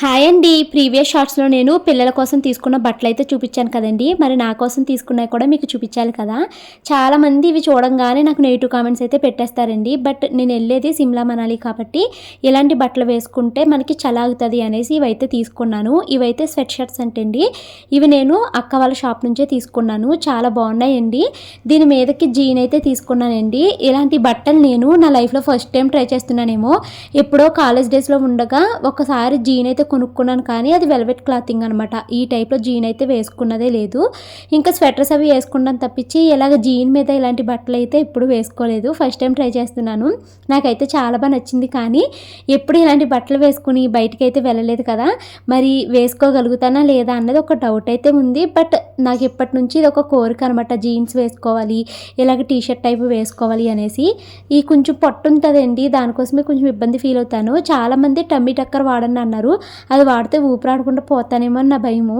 Hi అండి. Previous షార్ట్స్లో నేను పిల్లల కోసం తీసుకున్న బట్టలు అయితే చూపించాను కదండి. మరి నా కోసం తీసుకున్నవి కూడా మీకు చూపించాలి కదా. చాలామంది ఇవి చూడంగానే నాకు నెగిటివ్ కామెంట్స్ అయితే పెట్టేస్తారండి. బట్ నేను వెళ్ళేది సిమ్లా మనాలి కాబట్టి ఇలాంటి బట్టలు వేసుకుంటే మనకి చలాగుతుంది అనేసి ఇవైతే తీసుకున్నాను. ఇవైతే స్వెట్ షర్ట్స్ అంటండి. ఇవి నేను అక్క వాళ్ళ షాప్ నుంచే తీసుకున్నాను. చాలా బాగున్నాయండి. దీని మీదకి జీన్ అయితే తీసుకున్నానండి. ఇలాంటి బట్టలు నేను నా లైఫ్లో ఫస్ట్ టైం ట్రై చేస్తున్నానేమో. ఎప్పుడో కాలేజ్ డేస్లో ఉండగా ఒకసారి జీన్ అయితే కొనుక్కున్నాను కానీ అది వెల్వెట్ క్లాతింగ్ అనమాట ఈ టైప్లో జీన్ అయితే వేసుకున్నదే లేదు. ఇంకా స్వెటర్స్ అవి వేసుకున్నాను తప్పించి ఇలాగ జీన్ మీద ఇలాంటి బట్టలు అయితే ఎప్పుడు వేసుకోలేదు. ఫస్ట్ టైం ట్రై చేస్తున్నాను. నాకైతే చాలా బాగా నచ్చింది కానీ ఎప్పుడు ఇలాంటి బట్టలు వేసుకుని బయటికి అయితే వెళ్ళలేదు కదా. మరి వేసుకోగలుగుతానా లేదా అన్నది ఒక డౌట్ అయితే ఉంది. బట్ నాకు ఇప్పటి నుంచి ఇది ఒక కోరిక అనమాట జీన్స్ వేసుకోవాలి ఇలాగ టీ షర్ట్ టైప్ వేసుకోవాలి అనేసి. ఈ కొంచెం పొట్టు ఉంటుందండి దానికోసమే కొంచెం ఇబ్బంది ఫీల్ అవుతాను. చాలామంది టమ్మీ టక్కర్ వాడని అన్నారు. అది వాడితే ఊపిరాడకుండా పోతానేమో అని నా భయము.